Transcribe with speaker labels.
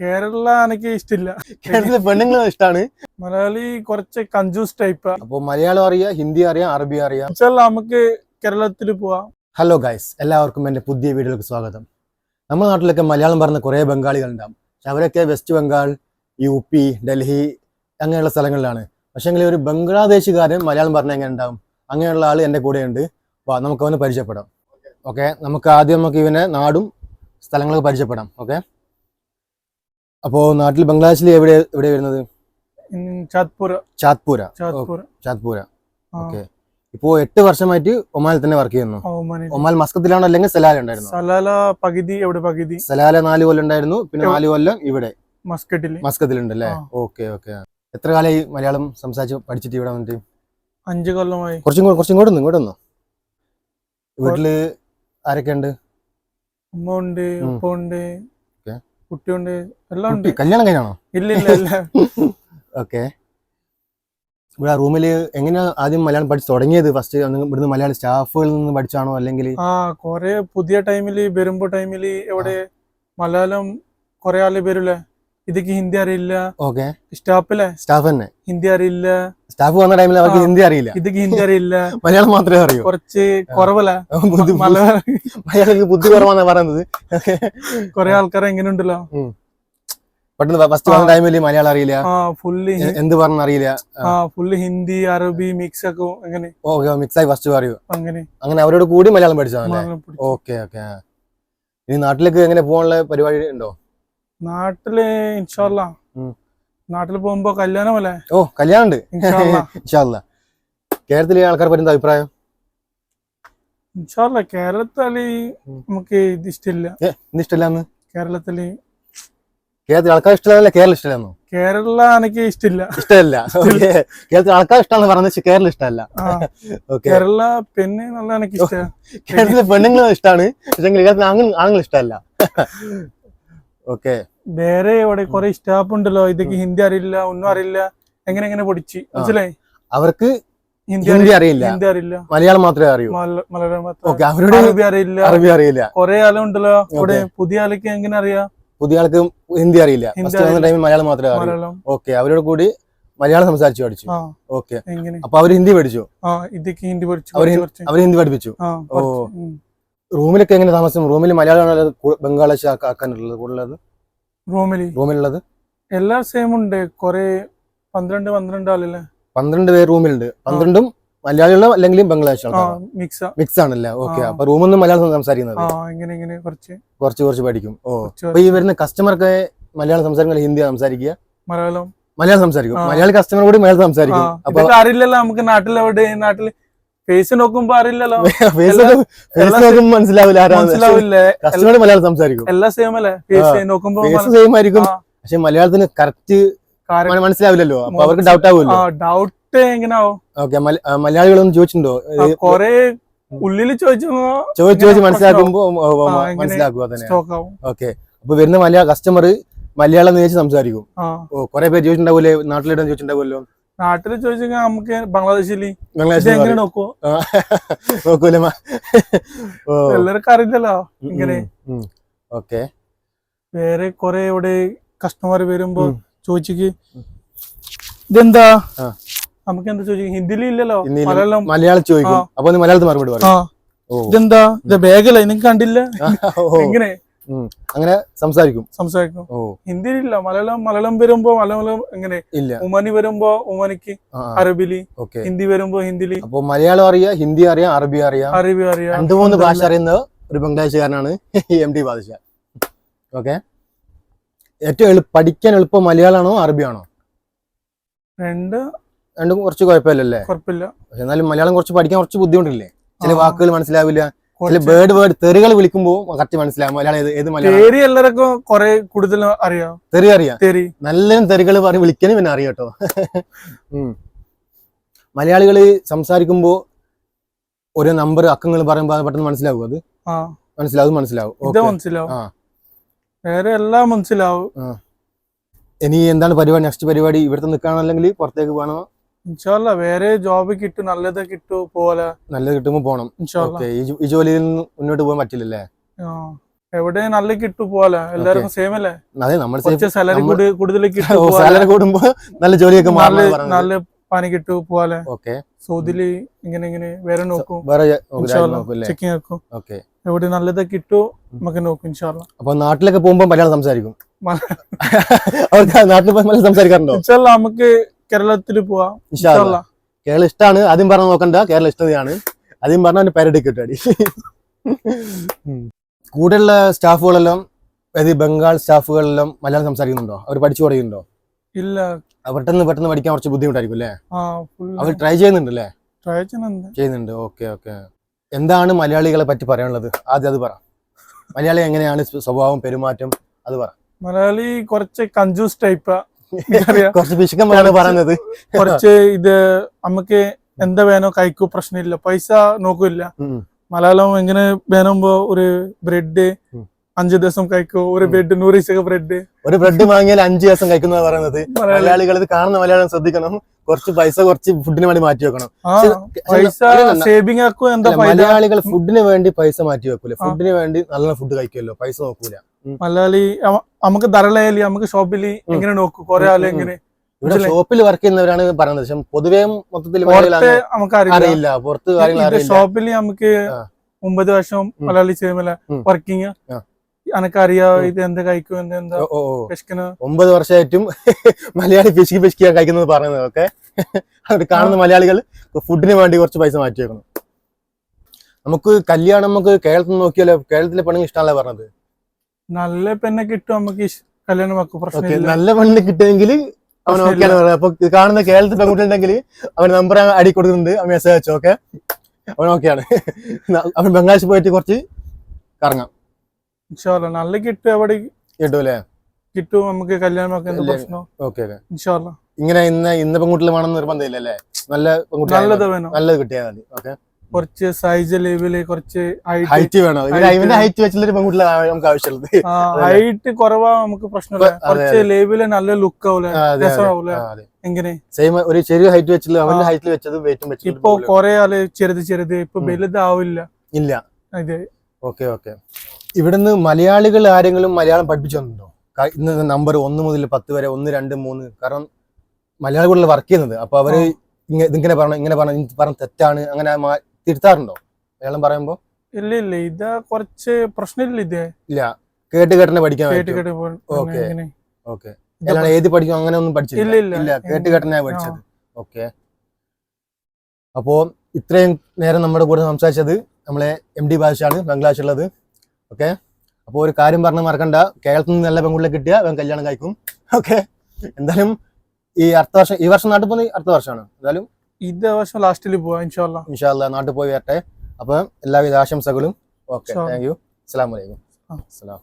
Speaker 1: കേരള എനിക്ക് ഇഷ്ടമില്ല
Speaker 2: കേരളത്തിലെ പെണ്ണുങ്ങളും ഇഷ്ടമാണ്
Speaker 1: മലയാളി കുറച്ച് കഞ്ചൂസ് ടൈപ്പ്
Speaker 2: അപ്പോൾ മലയാളം അറിയാം ഹിന്ദി അറിയാം അറബി അറിയാം.
Speaker 1: നമുക്ക് കേരളത്തിൽ പോവാം.
Speaker 2: ഹലോ ഗൈസ് എല്ലാവർക്കും എന്റെ പുതിയ വീഡിയോയിലേക്ക് സ്വാഗതം. നമ്മുടെ നാട്ടിലൊക്കെ മലയാളം പറഞ്ഞ കുറേ ബംഗാളികൾ ഉണ്ടാവും പക്ഷെ അവരൊക്കെ west Bengal U P Delhi അങ്ങനെയുള്ള സ്ഥലങ്ങളിലാണ്. പക്ഷേങ്കിൽ ഒരു ബംഗ്ലാദേശുകാരൻ മലയാളം പറഞ്ഞാൽ എങ്ങനെ ഉണ്ടാവും? അങ്ങനെയുള്ള ആൾ എന്റെ കൂടെയുണ്ട്. വാ നമുക്ക് അവന് പരിചയപ്പെടാം. ഓക്കെ നമുക്ക് ആദ്യം നമുക്ക് ഇവനെ നാടും സ്ഥലങ്ങളൊക്കെ പരിചയപ്പെടാം. ഓക്കെ അപ്പോൾ നാട്ടിൽ ബംഗ്ലാദേശിൽ എവിടെ എവിടെ വരുന്നത്? ചാത്പൂര. ഓക്കെ. ഇപ്പോ എട്ട് വർഷമായിട്ട് ഒമാനിൽ തന്നെ വർക്ക് ചെയ്യുന്നു.
Speaker 1: ഒമാൻ
Speaker 2: ഒമാൽ മസ്കത്തിലാണോ അല്ലെങ്കിൽ സലാല ഉണ്ടായിരുന്നു?
Speaker 1: സലാല പകുതി എവിടെ പകുതി.
Speaker 2: സലാല നാല് കൊല്ലം ഉണ്ടായിരുന്നു പിന്നെ നാല് കൊല്ലം ഇവിടെ.
Speaker 1: മസ്കറ്റിൽ.
Speaker 2: മസ്കത്തിലുണ്ട് അല്ലേ. Okay okay. എത്ര കാലമായി മലയാളം സംസാരിച്ച് പഠിച്ചിട്ട് ഇവിടെ വന്നിട്ട്?
Speaker 1: അഞ്ചു കൊല്ലമായി.
Speaker 2: കുറച്ചും കൂടെ കുറച്ചും കൂടെ ഇങ്ങോട്ട് വന്നു വീട്ടിൽ ആരൊക്കെ ഉണ്ട്
Speaker 1: ഉമ്മ ഉണ്ട്. ഉപ്പ ഉണ്ട്. കുട്ടിയുണ്ട് എല്ലാം ഉണ്ട്.
Speaker 2: കല്യാണം കഴിഞ്ഞാണോ?
Speaker 1: ഇല്ല ഇല്ല ഇല്ല.
Speaker 2: ഓക്കെ ഇവിടെ റൂമിൽ എങ്ങനെയാ ആദ്യം മലയാളം പഠിച്ചു തുടങ്ങിയത്? ഫസ്റ്റ് ഇവിടുന്ന് മലയാളം സ്റ്റാഫുകളിൽ നിന്ന് പഠിച്ചാണോ? അല്ലെങ്കിൽ
Speaker 1: ആ കൊറേ പുതിയ ടൈമിൽ വരുമ്പോ ടൈമിൽ എവിടെ മലയാളം കൊറേ ആൾ വരൂലേ? ഇതൊക്കെ ഹിന്ദി അറിയില്ല.
Speaker 2: ഓക്കെ.
Speaker 1: സ്റ്റാഫല്ലേ?
Speaker 2: സ്റ്റാഫ് തന്നെ
Speaker 1: ഹിന്ദി അറിയില്ല.
Speaker 2: സ്റ്റാഫ് വന്ന ടൈമിൽ അവർക്ക് ഹിന്ദി അറിയില്ല.
Speaker 1: ഇതൊക്കെ ഹിന്ദി അറിയില്ല.
Speaker 2: മലയാളം മാത്രമേ അറിയൂ.
Speaker 1: കുറച്ച് കുറവല്ല?
Speaker 2: ബുദ്ധി
Speaker 1: മലയാളം
Speaker 2: മലയാളം ബുദ്ധി കുറവാന്നാ പറയുന്നത്.
Speaker 1: കൊറേ ആൾക്കാർ എങ്ങനെ ഉണ്ടല്ലോ
Speaker 2: പെട്ടെന്ന് ഫസ്റ്റ് വന്ന. മലയാളം അറിയില്ല.
Speaker 1: ആ ഫുള്ള്
Speaker 2: എ- എന്ത് പറഞ്ഞ അറിയില്ല.
Speaker 1: ഫുള്ള് ഹിന്ദി അറബി മിക്സ് ഒക്കെ അങ്ങനെ.
Speaker 2: ഓക്കെ മിക്സ് ആയി ഫസ്റ്റ് പറയൂ.
Speaker 1: അങ്ങനെ.
Speaker 2: അങ്ങനെ അവരോട് കൂടി മലയാളം പഠിച്ചോ
Speaker 1: മലയാളം പഠിച്ചു.
Speaker 2: ഓക്കെ ഓക്കെ ഇനി നാട്ടിലേക്ക് എങ്ങനെ പോകാനുള്ള പരിപാടി ഉണ്ടോ?
Speaker 1: നാട്ടിൽ ഇൻഷാല്ല നാട്ടിൽ പോകുമ്പോ കല്യാണം അല്ലേ?
Speaker 2: ഓ കല്യാണം ഉണ്ട്
Speaker 1: ഇൻഷാല്ല
Speaker 2: കേരളത്തിലെ ആൾക്കാർ പറ്റുന്ന അഭിപ്രായം?
Speaker 1: ഇൻഷാല്ല
Speaker 2: കേരളത്തിൽ.
Speaker 1: നമുക്ക് ഇത് ഇഷ്ടമില്ല.
Speaker 2: ഇഷ്ടമില്ലാന്ന്?
Speaker 1: കേരളത്തിൽ
Speaker 2: കേരളത്തിൽ ആൾക്കാർ ഇഷ്ടമല്ല കേരളം ഇഷ്ടമല്ലാന്നോ?
Speaker 1: കേരള എനിക്ക് ഇഷ്ടമില്ല.
Speaker 2: ഇഷ്ടമല്ല. കേരളത്തിൽ ആൾക്കാർ ഇഷ്ടമാണെന്ന് പറഞ്ഞത് പക്ഷെ കേരളം ഇഷ്ടമല്ല.
Speaker 1: കേരള പെണ്ണ് നല്ല എനിക്ക് ഇഷ്ടം.
Speaker 2: കേരളത്തിലെ പെണ്ണുങ്ങളും ഇഷ്ടമാണ് പക്ഷെ കേരളത്തിൽ ആണുങ്ങൾ ഇഷ്ടമല്ല. ഓക്കെ.
Speaker 1: വേറെ ഇവിടെ കുറെ സ്റ്റാഫ് ഉണ്ടല്ലോ. ഇതൊക്കെ ഹിന്ദി അറിയില്ല ഒന്നും അറിയില്ല. എങ്ങനെ എങ്ങനെ പഠിച്ച്? മനസ്സിലായി?
Speaker 2: അവർക്ക്
Speaker 1: ഹിന്ദി അറിയില്ല. ഹിന്ദി അറിയില്ല.
Speaker 2: മലയാളം മാത്രമേ അറിയൂ.
Speaker 1: മലയാളം മാത്രം.
Speaker 2: അവരോട്
Speaker 1: അറബി അറിയില്ല.
Speaker 2: അറബി അറിയില്ല.
Speaker 1: ഉണ്ടല്ലോ. ആളുണ്ടല്ലോ ഇവിടെ പുതിയ ആൾക്ക് എങ്ങനെ അറിയാം?
Speaker 2: പുതിയ ആൾക്ക് ഹിന്ദി അറിയില്ല. ടൈമിൽ മലയാളം മാത്രമേ അറിയൂ. ഓക്കെ അവരോട് കൂടി മലയാളം സംസാരിച്ചു പഠിച്ചു. ഓക്കെ. അപ്പൊ അവർ ഹിന്ദി പഠിച്ചു.
Speaker 1: ഇതൊക്കെ ഹിന്ദി പഠിച്ചു അവർ.
Speaker 2: അവർ ഹിന്ദി പഠിപ്പിച്ചു. ഓ. റൂമിലൊക്കെ എങ്ങനെ താമസം റൂമിൽ മലയാളമാണോ ബംഗാളിഷ് ആക്കാനുള്ളത് കൂടുതലത്
Speaker 1: റൂമിൽ
Speaker 2: റൂമിലുള്ളത്?
Speaker 1: എല്ലാം സെയിം ഉണ്ട്. കൊറേ പന്ത്രണ്ട് പന്ത്രണ്ട് ആളല്ലേ?
Speaker 2: പന്ത്രണ്ട് പേര് റൂമിലുണ്ട്. പന്ത്രണ്ടും മലയാളികളും അല്ലെങ്കിൽ ബംഗ്ലാദേശ്
Speaker 1: മിക്സ്
Speaker 2: ആണല്ലേ? ഓക്കെ. അപ്പൊ റൂമൊന്നും മലയാളം സംസാരിക്കുന്നത്?
Speaker 1: ഇങ്ങനെ ഇങ്ങനെ കുറച്ച്.
Speaker 2: കുറച്ച് കുറച്ച് പഠിക്കും. ഓ. അപ്പൊ ഈ വരുന്ന കസ്റ്റമർക്ക് മലയാളം സംസാരിക്കുക ഹിന്ദി സംസാരിക്കുക?
Speaker 1: മലയാളം.
Speaker 2: മലയാളം സംസാരിക്കും. മലയാളി കസ്റ്റമർ കൂടി മലയാളം സംസാരിക്കും. അപ്പൊ
Speaker 1: അറിയില്ലല്ലോ നമുക്ക് നാട്ടിലെവിടെ നാട്ടിൽ ഫേസ് നോക്കുമ്പോ അറിയില്ലല്ലോ.
Speaker 2: ഫേസ്
Speaker 1: എല്ലാ
Speaker 2: മനസ്സിലാവില്ല
Speaker 1: മനസ്സിലാവില്ലേ.
Speaker 2: കസ്റ്റമർ മലയാളം സംസാരിക്കും.
Speaker 1: എല്ലാം സെയിം അല്ലേ? ഫേസ് നോക്കുമ്പോ
Speaker 2: ഫേസ് സെയിം ആയിരിക്കും. പക്ഷെ മലയാളത്തിന് കറക്റ്റ് മനസ്സിലാവില്ലല്ലോ. അപ്പൊ അവർക്ക് ഡൗട്ട് ആവുമല്ലോ.
Speaker 1: ഡൗട്ട് എങ്ങനാവും?
Speaker 2: ഓക്കെ മലയാളികളൊന്നും ചോദിച്ചിട്ടുണ്ടോ?
Speaker 1: കൊറേ ഉള്ളിൽ ചോദിച്ചു
Speaker 2: ചോദിച്ച് ചോദിച്ച് മനസ്സിലാക്കുമ്പോ മനസ്സിലാക്കുക തന്നെ. ഓക്കെ അപ്പൊ വരുന്ന മലയാള കസ്റ്റമർ മലയാളം ചോദിച്ച് സംസാരിക്കും.
Speaker 1: കൊറേ
Speaker 2: ഓ കൊറേ പേര് ചോദിച്ചിട്ടുണ്ടാവൂലേ നാട്ടിലിടാൻ ചോദിച്ചിട്ടുണ്ടാവുമല്ലോ?
Speaker 1: നാട്ടിൽ ചോദിച്ചാൽ നമുക്ക്
Speaker 2: ബംഗ്ലാദേശിൽ
Speaker 1: ബംഗ്ലാദേശിൽ
Speaker 2: നോക്കൂലേ മ- ഓ.
Speaker 1: എല്ലാവർക്കും അറിയില്ലല്ലോ ഇങ്ങനെ.
Speaker 2: ഓക്കെ.
Speaker 1: വേറെ കൊറേ ഇവിടെ കസ്റ്റമർ വരുമ്പോ
Speaker 2: ചോദിച്ചു
Speaker 1: ചോദിച്ചിക്ക്. ഇതെന്താ? നമുക്ക് എന്താ ചോദിച്ചു ഹിന്ദിയിൽ ഇല്ലല്ലോ. മലയാളം.
Speaker 2: മലയാളം ചോദിക്കും. അപ്പൊ മലയാളത്തിൽ മറുപടി പറയും.
Speaker 1: ഇതെന്താ? ഇത് ബാഗല്ല? നിനക്ക് കണ്ടില്ല? എങ്ങനെ.
Speaker 2: അങ്ങനെ സംസാരിക്കും.
Speaker 1: സംസാരിക്കും.
Speaker 2: ഓ.
Speaker 1: ഹിന്ദിയിലില്ല. മലയാളം മലയാളം വരുമ്പോ മലയാളം എങ്ങനെ
Speaker 2: ഇല്ല.
Speaker 1: ഉമനി വരുമ്പോ ഉമനിക്ക് അറബിലി
Speaker 2: ഓക്കെ.
Speaker 1: ഹിന്ദി വരുമ്പോ ഹിന്ദിലി.
Speaker 2: അപ്പൊ മലയാളം അറിയാം ഹിന്ദി അറിയാം അറബി അറിയാം.
Speaker 1: അറബി അറിയാം.
Speaker 2: രണ്ടു മൂന്ന് ഭാഷ അറിയുന്ന ഒരു ബംഗ്ലാദേശുകാരനാണ് എം ടി ബാദുഷ. ഓക്കെ. ഏറ്റവും എളുപ്പം പഠിക്കാൻ എളുപ്പം മലയാളമാണോ അറബിയാണോ?
Speaker 1: രണ്ട്
Speaker 2: രണ്ടും കുറച്ച് കുഴപ്പമില്ലല്ലേ?
Speaker 1: കുഴപ്പമില്ല.
Speaker 2: എന്നാലും മലയാളം കുറച്ച് പഠിക്കാൻ കുറച്ച് ബുദ്ധിമുട്ടില്ലേ? ചില വാക്കുകൾ മനസ്സിലാവില്ല.
Speaker 1: ബേർഡ്
Speaker 2: വേർഡ് വേർഡ് തെറികൾ വിളിക്കുമ്പോൾ കറക്റ്റ് മനസ്സിലാവും. മലയാളം ഏത് മലയാളം?
Speaker 1: തേരി എല്ലാവർക്കും കൊറേ കൂടുതൽ അറിയാം?
Speaker 2: തെറി അറിയാം.
Speaker 1: തെറി.
Speaker 2: നല്ല തെറികൾ പറഞ്ഞ് വിളിക്കാനും പിന്നെ അറിയാം കേട്ടോ. മലയാളികൾ സംസാരിക്കുമ്പോ ഓരോ നമ്പർ അക്കങ്ങൾ പറയുമ്പോൾ പെട്ടെന്ന് മനസ്സിലാവും അത്. മനസ്സിലാവും മനസ്സിലാവും.
Speaker 1: മനസ്സിലാവും. വേറെ എല്ലാം മനസ്സിലാവും.
Speaker 2: ഇനി എന്താണ് പരിപാടി? നെക്സ്റ്റ് പരിപാടി ഇവിടുത്തെ നിൽക്കുകയാണോ? അല്ലെങ്കിൽ പുറത്തേക്ക് പോകണോ
Speaker 1: ഇൻഷാല്ല വേറെ ജോബ് കിട്ടും നല്ലത് കിട്ടും പോലെ.
Speaker 2: നല്ലത്
Speaker 1: കിട്ടുമ്പോ
Speaker 2: പോണം. ഈ ജോലിയിൽ നിന്ന് മുന്നോട്ട് പോകാൻ പറ്റില്ലല്ലേ?
Speaker 1: എവിടെ നല്ല കിട്ടു പോവാലോ എല്ലാവർക്കും സെയിം അല്ലേ?
Speaker 2: അതെ നമ്മൾ
Speaker 1: സാലറി കൂടുതൽ കിട്ടു
Speaker 2: സാലറി കൂടുമ്പോ നല്ല ജോലിയൊക്കെ
Speaker 1: നല്ല നല്ല പണി കിട്ടു പോലെ.
Speaker 2: ഓക്കെ.
Speaker 1: സൗദിയിൽ ഇങ്ങനെ ഇങ്ങനെ വേറെ നോക്കും.
Speaker 2: വേറെ
Speaker 1: ആക്കും.
Speaker 2: ഓക്കെ.
Speaker 1: എവിടെ നല്ലത് കിട്ടു നമുക്ക് നോക്കും ഇൻഷാല്ല.
Speaker 2: അപ്പൊ നാട്ടിലൊക്കെ പോകുമ്പോ മലയാളം സംസാരിക്കും. അവർക്ക് നാട്ടിൽ മലയാളം സംസാരിക്കാറുണ്ടോ?
Speaker 1: ഇൻഷാല്ല നമുക്ക് കേരളത്തിൽ പോവാം.
Speaker 2: കേരളം ഇഷ്ടമാണ് ആദ്യം പറഞ്ഞ നോക്കണ്ട. കേരള ഇഷ്ടതയാണ്. ആദ്യം പറഞ്ഞ പേരടി കിട്ടാടി കൂടെയുള്ള സ്റ്റാഫുകളെല്ലാം അതായത് ബംഗാൾ സ്റ്റാഫുകളെല്ലാം മലയാളം സംസാരിക്കുന്നുണ്ടോ? അവർ പഠിച്ചു തുടങ്ങിയിട്ടുണ്ടോ?
Speaker 1: ഇല്ല.
Speaker 2: പെട്ടെന്ന് പെട്ടെന്ന് പഠിക്കാൻ കുറച്ച് ബുദ്ധിമുട്ടായിരിക്കും അല്ലേ? അവർ ട്രൈ ചെയ്യുന്നുണ്ട് അല്ലേ?
Speaker 1: ട്രൈ ചെയ്യുന്നുണ്ട്.
Speaker 2: ചെയ്യുന്നുണ്ട്. Okay okay. എന്താണ് മലയാളികളെ പറ്റി പറയാനുള്ളത്? ആദ്യം അത് പറ. മലയാളി എങ്ങനെയാണ് സ്വഭാവം പെരുമാറ്റം? അത് പറ.
Speaker 1: മലയാളി കുറച്ച് കഞ്ചൂസ് ടൈപ്പാ
Speaker 2: കുറച്ച് പിശുക്കന്മാരാണ് പറയുന്നത്
Speaker 1: കുറച്ച് ഇത് നമുക്ക് എന്താ വേണോ കഴിക്കൂ പ്രശ്നമില്ല. പൈസ നോക്കൂല മലയാളം എങ്ങനെ വേണമ്പോ ഒരു ബ്രെഡ്. അഞ്ചു ദിവസം കഴിക്കൂ. ഒരു. ബ്രെഡ് നൂറ് ഇസക ബ്രെഡ്.
Speaker 2: ഒരു ബ്രെഡ് വാങ്ങിയാൽ അഞ്ചു ദിവസം കഴിക്കുന്ന പറയുന്നത്. മലയാളികൾ ഇത് കാണുന്ന മലയാളം ശ്രദ്ധിക്കണം. കുറച്ച് പൈസ കുറച്ച് ഫുഡിന് വേണ്ടി മാറ്റി വെക്കണം.
Speaker 1: പൈസ
Speaker 2: സേവിംഗ്
Speaker 1: സേവിങ്
Speaker 2: മലയാളികൾ ഫുഡിന് വേണ്ടി പൈസ മാറ്റി വെക്കൂല. ഫുഡിന് വേണ്ടി നല്ല ഫുഡ് കഴിക്കുമല്ലോ. പൈസ നോക്കൂല.
Speaker 1: മലയാളി നമുക്ക് ധരളയാലി നമുക്ക്
Speaker 2: ഷോപ്പിൽ
Speaker 1: എങ്ങനെ നോക്കും? കൊറേ
Speaker 2: ആൾ
Speaker 1: എങ്ങനെ
Speaker 2: ഇവിടെ ഷോപ്പിൽ വർക്ക് ചെയ്യുന്നവരാണ് പറയുന്നത് പക്ഷെ പൊതുവേ മൊത്തത്തിൽ
Speaker 1: അറിയില്ല.
Speaker 2: പുറത്ത് കാര്യങ്ങൾ
Speaker 1: ഷോപ്പിൽ നമുക്ക്. ഒമ്പത് വർഷം. മലയാളി ചെയ്യുമല്ല വർക്കിങ്
Speaker 2: ഉം.
Speaker 1: ഇത് എന്താ കഴിക്കും
Speaker 2: ഒമ്പത് വർഷമായിട്ടും മലയാളി പിശുക്കി പിശുക്കിയാ കഴിക്കുന്നത് പറയുന്നത് ഓക്കെ? അവിടെ കാണുന്ന മലയാളികൾ ഫുഡിന് വേണ്ടി കുറച്ച് പൈസ മാറ്റി വെക്കുന്നു നമുക്ക് കല്യാണം നമുക്ക് കേരളത്തിൽ നോക്കിയാലോ? കേരളത്തിലെ പെണ്ണുങ്ങൾ ഇഷ്ടമല്ല പറഞ്ഞത്.
Speaker 1: നല്ല പെണ്ണെ കിട്ടും നമുക്ക് കല്യാണം വെക്കും. പ്രശ്നം
Speaker 2: നല്ല പെണ്ണ് കിട്ടുമെങ്കിൽ അവൻ. ഓക്കെയാണ് പറയുന്നത് അപ്പൊ കാണുന്ന കേരളത്തിൽ പെൺകുട്ടിണ്ടെങ്കിൽ അവൻ നമ്പർ അടി കൊടുക്കുന്നുണ്ട്. അവൻ മെസ്സേജ് അയച്ചു ഓക്കെ അവൻ ഓക്കെയാണ്. അവൻ ബംഗാളിൽ പോയിട്ട് കുറച്ച് കറങ്ങാം.
Speaker 1: ഇൻഷാല്ല നല്ല കിട്ടും എവിടെ
Speaker 2: കിട്ടൂല്ലേ
Speaker 1: കിട്ടും നമുക്ക് കല്യാണം. പ്രശ്നം
Speaker 2: ഓക്കെ ഓക്കെ.
Speaker 1: ഇൻഷാല്ല
Speaker 2: ഇങ്ങനെ ഇന്ന് ഇന്ന് പെൺകുട്ടികൾ വേണം നിർബന്ധമില്ല അല്ലേ? നല്ല പെൺകുട്ടി
Speaker 1: നല്ലത് വേണം.
Speaker 2: നല്ലത് കിട്ടിയാൽ മതി ഓക്കെ
Speaker 1: കുറച്ച് സൈസ് ലെവൽ കുറച്ച് ഹൈറ്റ്
Speaker 2: വേണം. ഇവന്റെ ഹൈറ്റ് വെച്ചുള്ള പെൺകുട്ടികളെ നമുക്ക് ആവശ്യമുള്ളത്.
Speaker 1: ഹൈറ്റ് കുറവാ നമുക്ക് പ്രശ്നമില്ല. കുറച്ച് ലെവൽ നല്ല ലുക്ക് ആവൂല. രസമാവൂല. എങ്ങനെ?
Speaker 2: സെയിം ഒരു ചെറിയ ഹൈറ്റ് വെച്ചില്ല അവന്റെ. ഹൈറ്റിൽ വെച്ചത് വെയിറ്റും
Speaker 1: ഇപ്പൊ
Speaker 2: വെച്ചത്
Speaker 1: കൊറേ ആൾ ചെറുത് ചെറുത് ഇപ്പൊ. വലുതാവില്ല.
Speaker 2: ഇല്ല.
Speaker 1: അതെ.
Speaker 2: Okay okay. ഇവിടുന്ന് മലയാളികൾ ആരെങ്കിലും മലയാളം പഠിപ്പിച്ചു തന്നിട്ടുണ്ടോ? ഇന്ന് നമ്പർ ഒന്ന് മുതൽ പത്ത് വരെ ഒന്ന് രണ്ട് മൂന്ന്. കാരണം മലയാളികളിൽ വർക്ക് ചെയ്യുന്നത്. അപ്പൊ അവർ
Speaker 1: ഇങ്ങനെ
Speaker 2: ഇങ്ങ- പറഞ്ഞു ഇങ്ങനെ പറഞ്ഞു പറഞ്ഞ തെറ്റാണ്. അങ്ങനെ തിരുത്താറുണ്ടോ? മലയാളം പറയുമ്പോ?
Speaker 1: ഇല്ല ഇല്ല. ഇത് കുറച്ച് പ്രശ്നമില്ല ഇത്.
Speaker 2: ഇല്ല. കേട്ട് കേട്ടനെ പഠിക്കാൻ
Speaker 1: കേട്ട് കേട്ട്
Speaker 2: ഓക്കേ. ഏത് പഠിക്കും? അങ്ങനെ ഒന്നും പഠിച്ചില്ല.
Speaker 1: ഇല്ല,
Speaker 2: കേട്ട് കേട്ടനാ പഠിച്ചത്. ഓക്കെ. അപ്പോ ഇത്രയും നേരം നമ്മുടെ കൂടെ സംസാരിച്ചത് നമ്മളെ എം ഡി ബംഗ്ലാഷ് ബംഗ്ലാദേശുള്ളത് ഓക്കെ. അപ്പോൾ ഒരു കാര്യം പറഞ്ഞ് മറക്കണ്ട. കേരളത്തിൽ നിന്ന് നല്ല പെൺകുട്ടിയെ കിട്ടിയ അവൻ കല്യാണം കഴിക്കും. ഓക്കെ. എന്തായാലും ഈ അടുത്ത വർഷം ഈ വർഷം നാട്ടിൽ പോകുന്ന അടുത്ത വർഷമാണ്? എന്തായാലും
Speaker 1: ഇത് വർഷം ലാസ്റ്റിൽ പോവാ ഇൻഷാല്ല
Speaker 2: ഇൻഷാല്ല നാട്ടിൽ പോയി വരട്ടെ. അപ്പം എല്ലാവിധ ആശംസകളും. ഓക്കെ. താങ്ക് യു അസ്സാം വലൈക്കും അസ്സലാം.